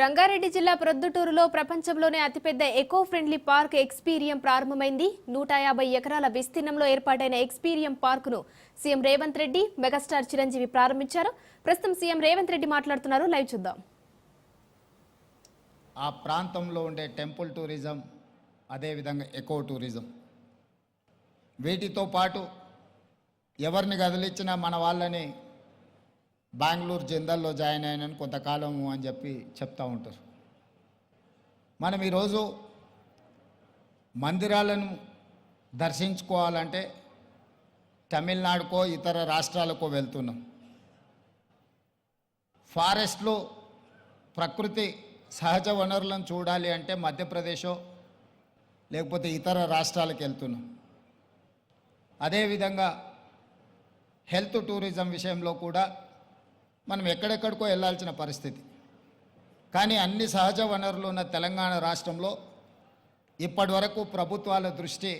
రంగారెడ్డి జిల్లా ప్రొద్దుటూరులో ప్రపంచంలోనే అతిపెద్ద ఎకో ఫ్రెండ్లీ పార్క్ ఎక్స్పీరియం ప్రారంభమైంది. నూట యాభై ఎకరాల విస్తీర్ణంలో ఏర్పాటైన ఎక్స్పీరియం పార్కును సీఎం రేవంత్ రెడ్డి మెగాస్టార్ చిరంజీవి ప్రారంభించారు. ప్రస్తుతం సీఎం రేవంత్ రెడ్డి మాట్లాడుతున్నారు. లైవ్ చూద్దాం. ఆ ప్రాంతంలో ఉండే టెంపుల్ టూరిజం అదేవిధంగా ఎకో టూరిజం. వీటితో పాటు ఎవరిని కదిలించినా మన వాళ్ళని బెంగళూరు జిందల్లో జాయిన్ అయినాను కొంతకాలము అని చెప్పి చెప్తూ ఉంటారు. మనం ఈరోజు మందిరాలను దర్శించుకోవాలంటే తమిళనాడుకో ఇతర రాష్ట్రాలకో వెళ్తున్నాం. ఫారెస్ట్లో ప్రకృతి సహజ వనరులను చూడాలి అంటే మధ్యప్రదేశో లేకపోతే ఇతర రాష్ట్రాలకు వెళ్తున్నాం. అదేవిధంగా హెల్త్ టూరిజం విషయంలో కూడా మనం ఎక్కడెక్కడికో వెళ్ళాల్సిన పరిస్థితి. కానీ అన్ని సహజ వనరులు ఉన్న తెలంగాణ రాష్ట్రంలో ఇప్పటి వరకు ప్రభుత్వాల దృష్టి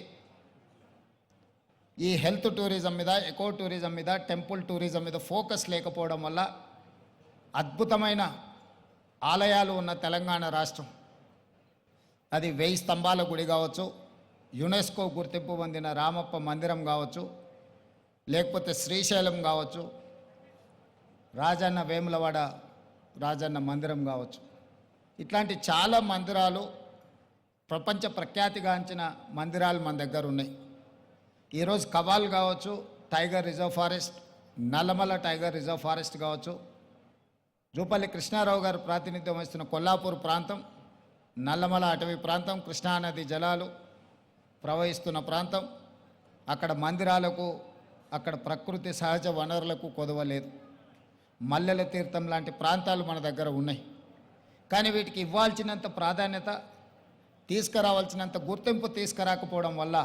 ఈ హెల్త్ టూరిజం మీద ఎకో టూరిజం మీద టెంపుల్ టూరిజం మీద ఫోకస్ లేకపోవడం వల్ల అద్భుతమైన ఆలయాలు ఉన్న తెలంగాణ రాష్ట్రం. అది వెయ్యి స్తంభాల గుడి కావచ్చు యునెస్కో గుర్తింపు పొందిన రామప్ప మందిరం కావచ్చు లేకపోతే శ్రీశైలం కావచ్చు రాజన్న వేములవాడ రాజన్న మందిరం కావచ్చు. ఇట్లాంటి చాలా మందిరాలు ప్రపంచ ప్రఖ్యాతిగాంచిన మందిరాలు మన దగ్గర ఉన్నాయి. ఈరోజు కవాల్ కావచ్చు tiger reserve forest Nallamala tiger reserve forest కావచ్చు జూపల్లి కృష్ణారావు గారు ప్రాతినిధ్యం వహిస్తున్న కొల్లాపూర్ ప్రాంతం నల్లమల అటవీ ప్రాంతం కృష్ణానది జలాలు ప్రవహిస్తున్న ప్రాంతం అక్కడ మందిరాలకు అక్కడ ప్రకృతి సహజ వనరులకు కొదవలేదు. మల్లెల తీర్థం లాంటి ప్రాంతాలు మన దగ్గర ఉన్నాయి. కానీ వీటికి ఇవ్వాల్సినంత ప్రాధాన్యత తీసుకురావాల్సినంత గుర్తింపు తీసుకురాకపోవడం వల్ల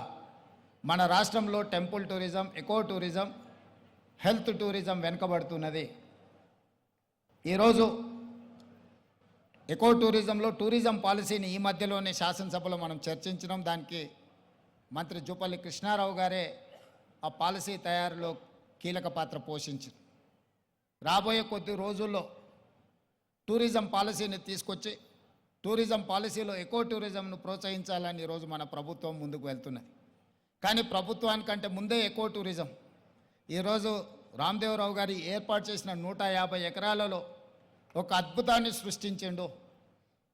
మన రాష్ట్రంలో temple tourism eco tourism health tourism వెనుకబడుతున్నది. ఈరోజు ఎకో టూరిజంలో టూరిజం పాలసీని ఈ మధ్యలోనే శాసనసభలో మనం చర్చించడం దానికి మంత్రి జూపల్లి కృష్ణారావు గారే ఆ పాలసీ తయారులో కీలక పాత్ర పోషించారు. రాబోయే కొద్ది రోజుల్లో టూరిజం పాలసీని తీసుకొచ్చి టూరిజం పాలసీలో ఎకో టూరిజంను ప్రోత్సహించాలని ఈరోజు మన ప్రభుత్వం ముందుకు వెళ్తున్నది. కానీ ప్రభుత్వానికంటే ముందే ఎకో టూరిజం. ఈరోజు రామ్దేవరావు గారి ఏర్పాటు చేసిన నూట యాభై ఎకరాలలో ఒక అద్భుతాన్ని సృష్టించిండు.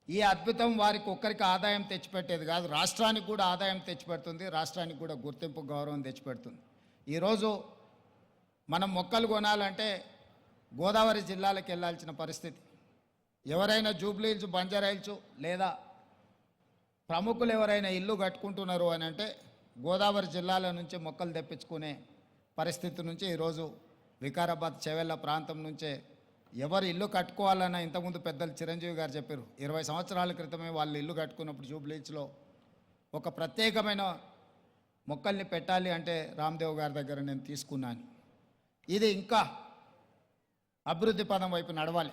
ఈ అద్భుతం వారికి ఒక్కరికి ఆదాయం తెచ్చిపెట్టేది కాదు రాష్ట్రానికి కూడా ఆదాయం తెచ్చిపెడుతుంది రాష్ట్రానికి కూడా గుర్తింపు గౌరవం తెచ్చిపెడుతుంది. ఈరోజు మనం మొక్కలు కొనాలంటే గోదావరి జిల్లాలకు వెళ్ళాల్సిన పరిస్థితి. ఎవరైనా జూబ్లీహిల్స్ బంజారాయిల్స్ లేదా ప్రముఖులు ఎవరైనా ఇల్లు కట్టుకుంటున్నారు అని అంటే గోదావరి జిల్లాల నుంచి మొక్కలు తెప్పించుకునే పరిస్థితి నుంచి ఈరోజు వికారాబాద్ చెవెళ్ళ ప్రాంతం నుంచే ఎవరు ఇల్లు కట్టుకోవాలన్న ఇంతకుముందు పెద్దలు చిరంజీవి గారు చెప్పారు. ఇరవై సంవత్సరాల క్రితమే వాళ్ళు ఇల్లు కట్టుకున్నప్పుడు జూబ్లీచ్లో ఒక ప్రత్యేకమైన మొక్కల్ని పెట్టాలి అంటే రామ్దేవ్ గారి దగ్గర నేను తీసుకున్నాను. ఇది ఇంకా అభివృద్ధి పదం వైపు నడవాలి.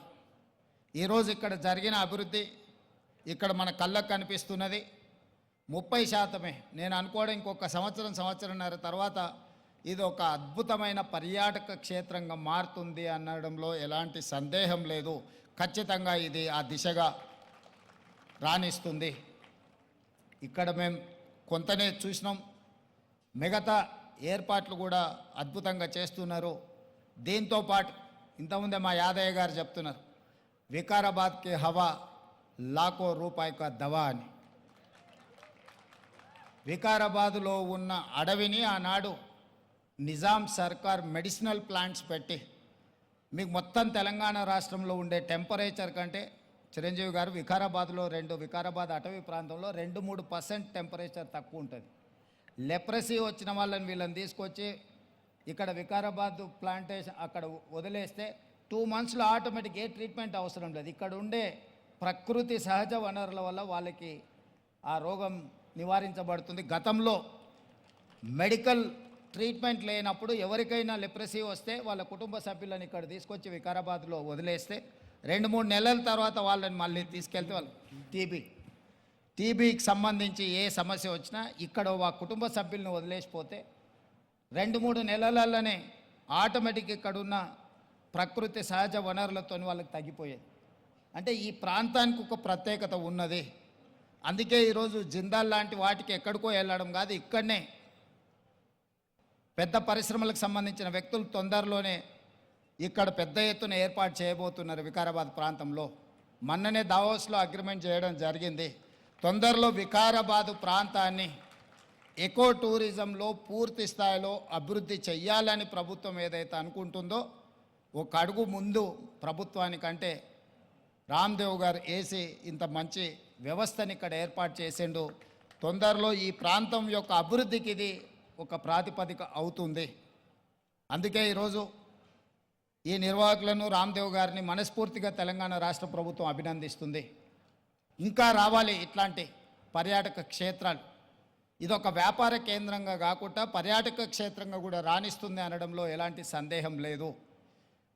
ఈరోజు ఇక్కడ జరిగిన అభివృద్ధి ఇక్కడ మన కళ్ళకు కనిపిస్తున్నది. ముప్పై శాతమే. నేను అనుకోవడం ఇంకొక సంవత్సరం సంవత్సరంన్నర తర్వాత ఇది ఒక అద్భుతమైన పర్యాటక క్షేత్రంగా మారుతుంది అనడంలో ఎలాంటి సందేహం లేదు. ఖచ్చితంగా ఇది ఆ దిశగా రాణిస్తుంది. ఇక్కడ మేము కొంతనే చూసినాం. మిగతా ఏర్పాట్లు కూడా అద్భుతంగా చేస్తున్నారు. దీంతో పాటు ఇంతకుముందే మా యాదయ్య గారు చెప్తున్నారు వికారాబాద్కి హవా లాకో రూపాయి కా దవా అని. వికారాబాదులో ఉన్న అడవిని ఆనాడు నిజాం సర్కార్ మెడిసినల్ ప్లాంట్స్ పెట్టి మీకు మొత్తం తెలంగాణ రాష్ట్రంలో ఉండే టెంపరేచర్ కంటే చిరంజీవి గారు వికారాబాద్లో రెండు వికారాబాద్ అటవీ ప్రాంతంలో రెండు మూడు పర్సెంట్ టెంపరేచర్ తక్కువ ఉంటుంది. లెప్రసీ వచ్చిన వాళ్ళని వీళ్ళని తీసుకొచ్చి ఇక్కడ వికారాబాద్ ప్లాంటేషన్ అక్కడ వదిలేస్తే టూ మంత్స్లో ఆటోమేటిక్ ఏ ట్రీట్మెంట్ అవసరం లేదు. ఇక్కడ ఉండే ప్రకృతి సహజ వనరుల వల్ల వాళ్ళకి ఆ రోగం నివారించబడుతుంది. గతంలో మెడికల్ ట్రీట్మెంట్ లేనప్పుడు ఎవరికైనా లెప్రసీ వస్తే వాళ్ళ కుటుంబ సభ్యులను ఇక్కడ తీసుకొచ్చి వికారాబాద్లో వదిలేస్తే రెండు మూడు నెలల తర్వాత వాళ్ళని మళ్ళీ తీసుకెళ్తే వాళ్ళు టీబీ. టీబీకి సంబంధించి ఏ సమస్య వచ్చినా ఇక్కడ ఆ కుటుంబ సభ్యులను వదిలేసిపోతే రెండు మూడు నెలలలోనే ఆటోమేటిక్ ఇక్కడ ఉన్న ప్రకృతి సహజ వనరులతో వాళ్ళకి తగ్గిపోయేది. అంటే ఈ ప్రాంతానికి ఒక ప్రత్యేకత ఉన్నది. అందుకే ఈరోజు జిందాల్ లాంటి వాటికి ఎక్కడికో వెళ్ళడం కాదు ఇక్కడనే పెద్ద పరిశ్రమలకు సంబంధించిన వ్యక్తులు తొందరలోనే ఇక్కడ పెద్ద ఎత్తున ఏర్పాటు చేయబోతున్నారు వికారాబాద్ ప్రాంతంలో. మొన్ననే దావోస్లో అగ్రిమెంట్ చేయడం జరిగింది. తొందరలో వికారాబాద్ ప్రాంతాన్ని ఎకో టూరిజంలో పూర్తి స్థాయిలో అభివృద్ధి చెయ్యాలని ప్రభుత్వం ఏదైతే అనుకుంటుందో ఒక అడుగు ముందు ప్రభుత్వానికంటే రామ్దేవ్ గారు వేసి ఇంత మంచి వ్యవస్థని ఇక్కడ ఏర్పాటు చేసిండు. తొందరలో ఈ ప్రాంతం యొక్క అభివృద్ధికి ఇది ఒక ప్రాతిపదిక అవుతుంది. అందుకే ఈరోజు ఈ నిర్వాహకులను రామ్దేవ్ గారిని మనస్ఫూర్తిగా తెలంగాణ రాష్ట్ర ప్రభుత్వం అభినందిస్తుంది. ఇంకా రావాలి ఇట్లాంటి పర్యాటక క్షేత్రాలు. ఇదొక వ్యాపార కేంద్రంగా కాకుండా పర్యాటక క్షేత్రంగా కూడా రాణిస్తుంది అనడంలో ఎలాంటి సందేహం లేదు.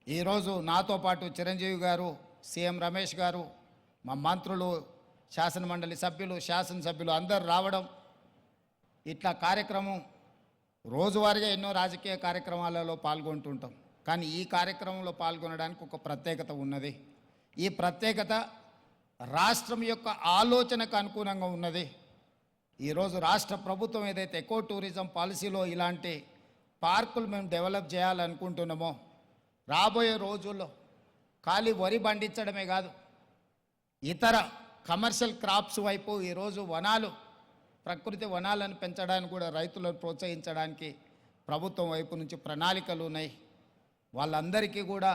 ఈరోజు నాతో పాటు చిరంజీవి గారు సీఎం రమేష్ గారు మా మంత్రులు శాసనమండలి సభ్యులు శాసనసభ్యులు అందరు రావడం ఇట్లా కార్యక్రమం రోజువారీగా ఎన్నో రాజకీయ కార్యక్రమాలలో పాల్గొంటుంటాం. కానీ ఈ కార్యక్రమంలో పాల్గొనడానికి ఒక ప్రత్యేకత ఉన్నది. ఈ ప్రత్యేకత రాష్ట్రం యొక్క ఆలోచనకు అనుగుణంగా ఉన్నది. ఈరోజు రాష్ట్ర ప్రభుత్వం ఏదైతే ఎకో టూరిజం పాలసీలో ఇలాంటి పార్కులు మేము డెవలప్ చేయాలనుకుంటున్నామో రాబోయే రోజుల్లో ఖాళీ వరి పండించడమే కాదు ఇతర కమర్షియల్ క్రాప్స్ వైపు ఈరోజు వనాలు ప్రకృతి వనాలను పెంచడానికి కూడా రైతులను ప్రోత్సహించడానికి ప్రభుత్వం వైపు నుంచి ప్రణాళికలు ఉన్నాయి. వాళ్ళందరికీ కూడా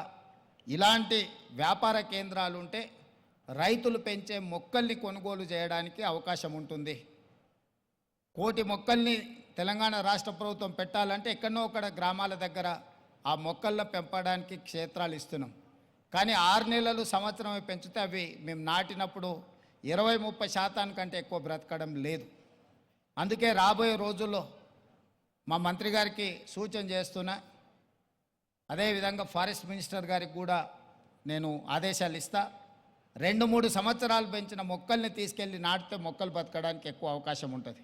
ఇలాంటి వ్యాపార కేంద్రాలు ఉంటే రైతులు పెంచే మొక్కల్ని కొనుగోలు చేయడానికి అవకాశం ఉంటుంది. కోటి మొక్కల్ని తెలంగాణ రాష్ట్ర ప్రభుత్వం పెట్టాలంటే ఎక్కడో ఒకడ గ్రామాల దగ్గర ఆ మొక్కలను పెంపడానికి క్షేత్రాలు ఇస్తున్నాం. కానీ ఆరు నెలలు సంవత్సరం పెంచితే అవి మేము నాటినప్పుడు ఇరవై ముప్పై శాతానికంటే ఎక్కువ బ్రతకడం లేదు. అందుకే రాబోయే రోజుల్లో మా మంత్రి గారికి సూచన చేస్తున్నా అదేవిధంగా ఫారెస్ట్ మినిస్టర్ గారికి కూడా నేను ఆదేశాలు ఇస్తా. రెండు మూడు సంవత్సరాలు పెంచిన మొక్కల్ని తీసుకెళ్ళి నాటితే మొక్కలు బతకడానికి ఎక్కువ అవకాశం ఉంటుంది.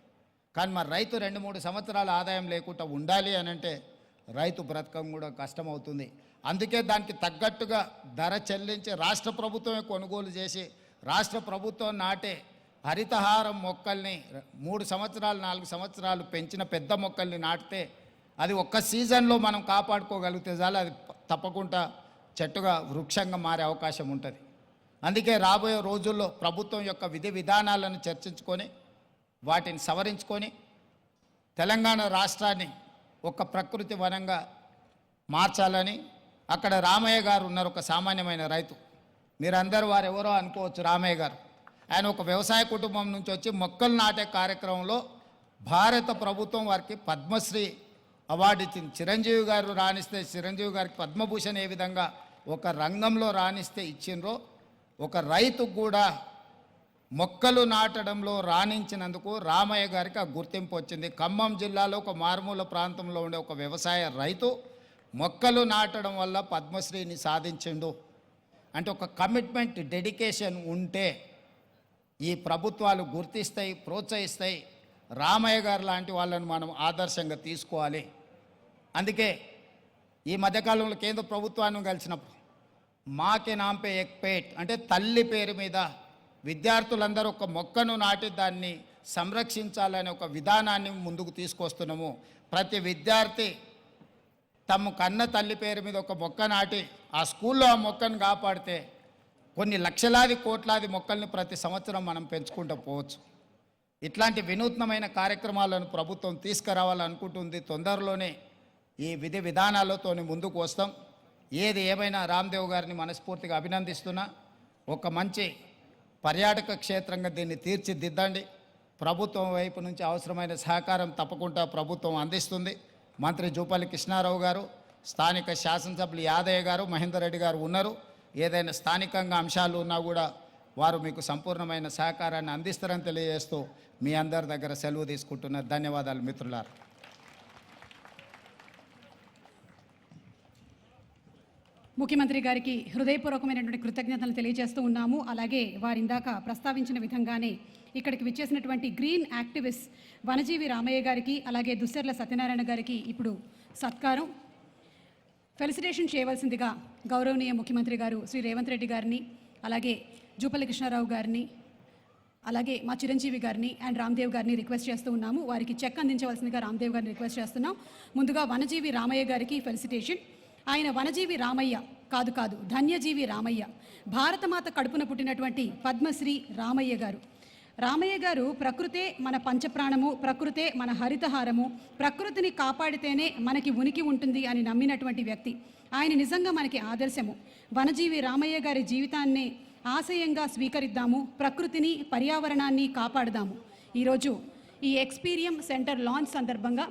కానీ మరి రైతు రెండు మూడు సంవత్సరాల ఆదాయం లేకుండా ఉండాలి అని అంటే రైతు బ్రతకం కూడా కష్టమవుతుంది. అందుకే దానికి తగ్గట్టుగా ధర చెల్లించి రాష్ట్ర ప్రభుత్వమే కొనుగోలు చేసి రాష్ట్ర ప్రభుత్వం నాటే హరితహారం మొక్కల్ని మూడు సంవత్సరాలు నాలుగు సంవత్సరాలు పెంచిన పెద్ద మొక్కల్ని నాటితే అది ఒక్క సీజన్లో మనం కాపాడుకోగలిగితే చాలు అది తప్పకుండా చెట్టుగా వృక్షంగా మారే అవకాశం ఉంటుంది. అందుకే రాబోయే రోజుల్లో ప్రభుత్వం యొక్క విధి విధానాలను చర్చించుకొని వాటిని సవరించుకొని తెలంగాణ రాష్ట్రాన్ని ఒక ప్రకృతి వనంగా మార్చాలని అక్కడ రామయ్య గారు ఉన్నారు ఒక సామాన్యమైన రైతు. మీరందరూ వారు ఎవరో అనుకోవచ్చు రామయ్య గారు. ఆయన ఒక వ్యవసాయ కుటుంబం నుంచి వచ్చి మొక్కలు నాటే కార్యక్రమంలో భారత ప్రభుత్వం వారికి పద్మశ్రీ అవార్డు ఇచ్చింది. చిరంజీవి గారు రాణిస్తే చిరంజీవి గారికి పద్మభూషణ్ ఏ విధంగా ఒక రంగంలో రాణిస్తే ఇచ్చిండ్రో ఒక రైతుకు కూడా మొక్కలు నాటడంలో రాణించినందుకు రామయ్య గారికి ఆ గుర్తింపు వచ్చింది. ఖమ్మం జిల్లాలో ఒక మారుమూల ప్రాంతంలో ఉండే ఒక వ్యవసాయ రైతు మొక్కలు నాటడం వల్ల పద్మశ్రీని సాధించిండు. అంటే ఒక కమిట్మెంట్ డెడికేషన్ ఉంటే ఈ ప్రభుత్వాలు గుర్తిస్తాయి ప్రోత్సహిస్తాయి. రామయ్య గారు లాంటి వాళ్ళని మనం ఆదర్శంగా తీసుకోవాలి. అందుకే ఈ మధ్యకాలంలో కేంద్ర ప్రభుత్వాన్ని కలిసినప్పుడు మాకే నాంపే ఎక్పేట్ అంటే తల్లి పేరు మీద విద్యార్థులందరూ ఒక మొక్కను నాటి దాన్ని సంరక్షించాలనే ఒక విధానాన్ని ముందుకు తీసుకొస్తున్నాము. ప్రతి విద్యార్థి తమ కన్న తల్లి పేరు మీద ఒక మొక్క నాటి ఆ స్కూల్లో ఆ మొక్కను కాపాడితే కొన్ని లక్షలాది కోట్లాది మొక్కల్ని ప్రతి సంవత్సరం మనం పెంచుకుంటూ పోవచ్చు. ఇట్లాంటి వినూత్నమైన కార్యక్రమాలను ప్రభుత్వం తీసుకురావాలనుకుంటుంది. తొందరలోనే ఈ విధి విధానాలతో ముందుకు వస్తాం. ఏది ఏమైనా రామ్దేవ్ గారిని మనస్ఫూర్తిగా అభినందిస్తున్నా. ఒక మంచి పర్యాటక క్షేత్రంగా దీన్ని తీర్చిదిద్దండి. ప్రభుత్వం వైపు నుంచి అవసరమైన సహకారం తప్పకుండా ప్రభుత్వం అందిస్తుంది. మంత్రి జూపల్లి కృష్ణారావు గారు స్థానిక శాసనసభ్యులు యాదయ్య గారు మహేందర్ రెడ్డి గారు ఉన్నారు. ఏదైనా స్థానికంగా అంశాలు ఉన్నా కూడా వారు మీకు సంపూర్ణమైన సహకారాన్ని అందిస్తారని తెలియజేస్తూ మీ అందరి దగ్గర సెలవు తీసుకుంటున్నారు ధన్యవాదాలు మిత్రులారు. ముఖ్యమంత్రి గారికి హృదయపూర్వకమైనటువంటి కృతజ్ఞతలు తెలియజేస్తూ ఉన్నాము. అలాగే వారి ఇందాక ప్రస్తావించిన విధంగానే ఇక్కడికి విచ్చేసినటువంటి గ్రీన్ యాక్టివిస్ట్ వనజీవి రామయ్య గారికి అలాగే దుస్సర్ల సత్యనారాయణ గారికి ఇప్పుడు సత్కారం. ఫెలిసిటేషన్ చేయవలసిందిగా గౌరవనీయ ముఖ్యమంత్రి గారు శ్రీ రేవంత్ రెడ్డి గారిని అలాగే జూపల్లి కృష్ణారావు గారిని అలాగే మా చిరంజీవి గారిని అండ్ రామ్దేవ్ గారిని రిక్వెస్ట్ చేస్తూ ఉన్నాము. వారికి చెక్ అందించవలసిందిగా రామ్దేవ్ గారిని రిక్వెస్ట్ చేస్తున్నాం. ముందుగా వనజీవి రామయ్య గారికి ఫెలిసిటేషన్ ఆయన వనజీవి రామయ్య. కాదు కాదు ధన్యజీవి రామయ్య. భారతమాత కడుపున పుట్టినటువంటి పద్మశ్రీ రామయ్య గారు. రామయ్య గారు ప్రకృతే మన పంచప్రాణము ప్రకృతే మన హరితహారము ప్రకృతిని కాపాడితేనే మనకి ఉనికి ఉంటుంది అని నమ్మినటువంటి వ్యక్తి. ఆయన నిజంగా మనకి ఆదర్శము. వనజీవి రామయ్య గారి జీవితాన్ని ఆశయంగా స్వీకరిద్దాము ప్రకృతిని పర్యావరణాన్ని కాపాడదాము. ఈరోజు ఈ ఎక్స్పీరియం సెంటర్ లాంచ్ సందర్భంగా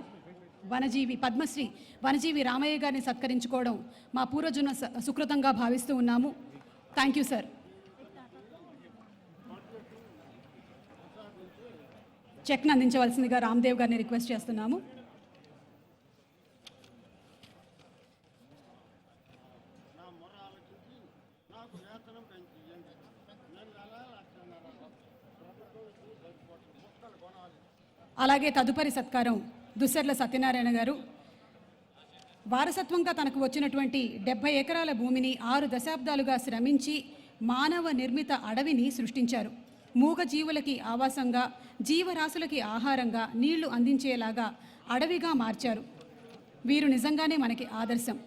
వనజీవి పద్మశ్రీ వనజీవి రామయ్య గారిని సత్కరించుకోవడం మా పూర్వజన్మ సుకృతంగా భావిస్తూ ఉన్నాము. థ్యాంక్ యూ సార్ చెక్ను అందించవలసిందిగా రామ్దేవ్ గారిని రిక్వెస్ట్ చేస్తున్నాము. అలాగే తదుపరి సత్కారం దుస్సర్ల సత్యనారాయణ గారు. వారసత్వంగా తనకు వచ్చినటువంటి డెబ్బై ఎకరాల భూమిని ఆరు దశాబ్దాలుగా శ్రమించి మానవ నిర్మిత అడవిని సృష్టించారు. మూగ జీవులకి ఆవాసంగా జీవరాశులకి ఆహారంగా నీళ్ళు అందించేలాగా అడవిగా మార్చారు. వీరు నిజంగానే మనకి ఆదర్శం.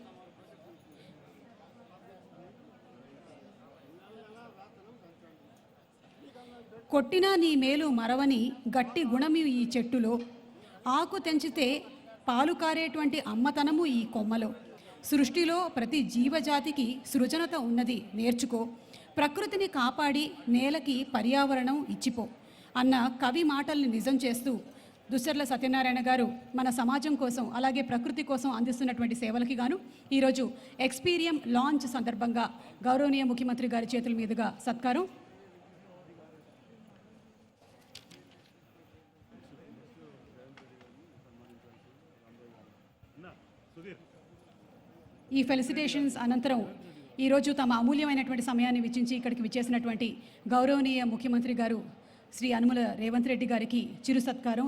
కొట్టినా నీ మేలు మరవని గట్టి గుణమి ఈ చెట్టులో. ఆకు తెంచితే పాలు కారేటువంటి అమ్మతనము ఈ కొమ్మలో. సృష్టిలో ప్రతి జీవజాతికి సృజనత ఉన్నది నేర్చుకో. ప్రకృతిని కాపాడి నేలకి పర్యావరణం ఇచ్చిపో అన్న కవి మాటల్ని నిజం చేస్తూ దుస్సర్ల సత్యనారాయణ గారు మన సమాజం కోసం అలాగే ప్రకృతి కోసం అందిస్తున్నటువంటి సేవలకి గాను ఈరోజు ఎక్స్పీరియం లాంచ్ సందర్భంగా గౌరవనీయ ముఖ్యమంత్రి గారి చేతుల మీదుగా సత్కారం. ఈ ఫెలిసిటేషన్స్ అనంతరం ఈరోజు తమ అమూల్యమైనటువంటి సమయాన్ని వెచ్చించి ఇక్కడికి విచ్చేసినటువంటి గౌరవనీయ ముఖ్యమంత్రి గారు శ్రీ అనుముల రేవంత్ రెడ్డి గారికి చిరు సత్కారం.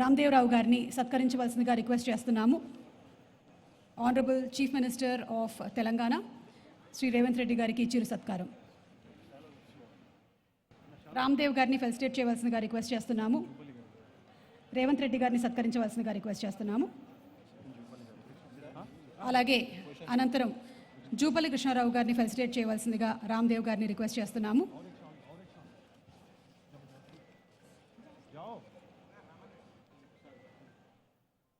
రామ్దేవరావు గారిని సత్కరించవలసిందిగా రిక్వెస్ట్ చేస్తున్నాము. Honourable chief minister of Telangana Shri Revanth Reddy గారికి చిరు సత్కారం. రామ్దేవ్ గారిని ఫెలిసిటేట్ చేయవలసిందిగా రిక్వెస్ట్ చేస్తున్నాము. రేవంత్ రెడ్డి గారిని సత్కరించవలసిందిగా రిక్వెస్ట్ చేస్తున్నాము. అలాగే అనంతరం జూపల్లి కృష్ణారావు గారిని ఫెలిసిటేట్ చేయవలసిందిగా రామ్దేవ్ గారిని రిక్వెస్ట్ చేస్తున్నాము.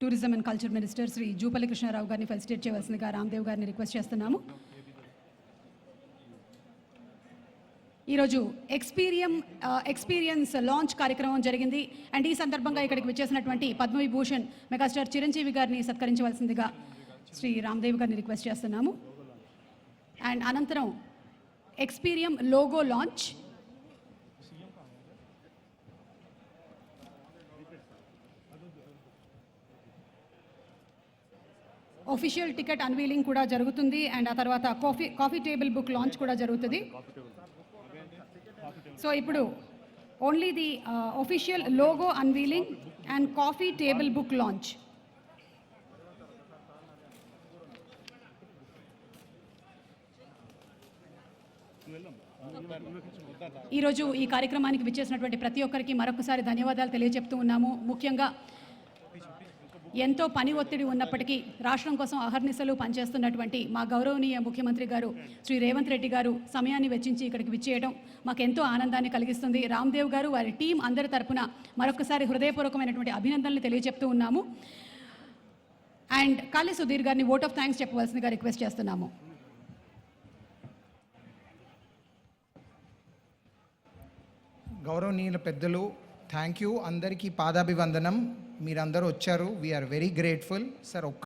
Tourism and culture minister Shri Jupally Krishnarao గారిని ఫెలిసిటేట్ చేయవలసిందిగా రామ్దేవ్ గారిని రిక్వెస్ట్ చేస్తున్నాము. ఈరోజు ఎక్స్పీరియం ఎక్స్పీరియన్స్ లాంచ్ కార్యక్రమం జరిగింది. అండ్ ఈ సందర్భంగా ఇక్కడికి విచ్చేసినటువంటి పద్మవిభూషణ్ మెగాస్టార్ చిరంజీవి గారిని సత్కరించవలసిందిగా శ్రీ రామ్దేవ్ గారిని రిక్వెస్ట్ చేస్తున్నాము. అండ్ అనంతరం Experium logo launch official ticket unveiling కూడా జరుగుతుంది. అండ్ ఆ తర్వాత coffee coffee table book launch కూడా జరుగుతుంది. సో ఇప్పుడు only the official logo unveiling and coffee table book launch ఈరోజు ఈ కార్యక్రమానికి విచ్చేసినటువంటి ప్రతి ఒక్కరికి మరొకసారి ధన్యవాదాలు తెలియజెప్తూ ఉన్నాము. ముఖ్యంగా ఎంతో పని ఒత్తిడి ఉన్నప్పటికీ రాష్ట్రం కోసం అహర్నిశలు పనిచేస్తున్నటువంటి మా గౌరవనీయ ముఖ్యమంత్రి గారు శ్రీ రేవంత్ రెడ్డి గారు సమయాన్ని వెచ్చించి ఇక్కడికి విచ్చేయడం మాకెంతో ఆనందాన్ని కలిగిస్తుంది. రామ్దేవ్ గారు వారి టీం అందరి తరపున మరొకసారి హృదయపూర్వకమైనటువంటి అభినందనలు తెలియజెప్తూ ఉన్నాము. అండ్ కాళీ సుధీర్ గారిని ఓట్ ఆఫ్ థ్యాంక్స్ చెప్పవలసిందిగా రిక్వెస్ట్ చేస్తున్నాము. గౌరవనీయుల పెద్దలు థ్యాంక్ యూ అందరికీ పాదాభివందనం. మీరందరూ వచ్చారు. వీఆర్ వెరీ గ్రేట్ఫుల్ సార్ ఒక్క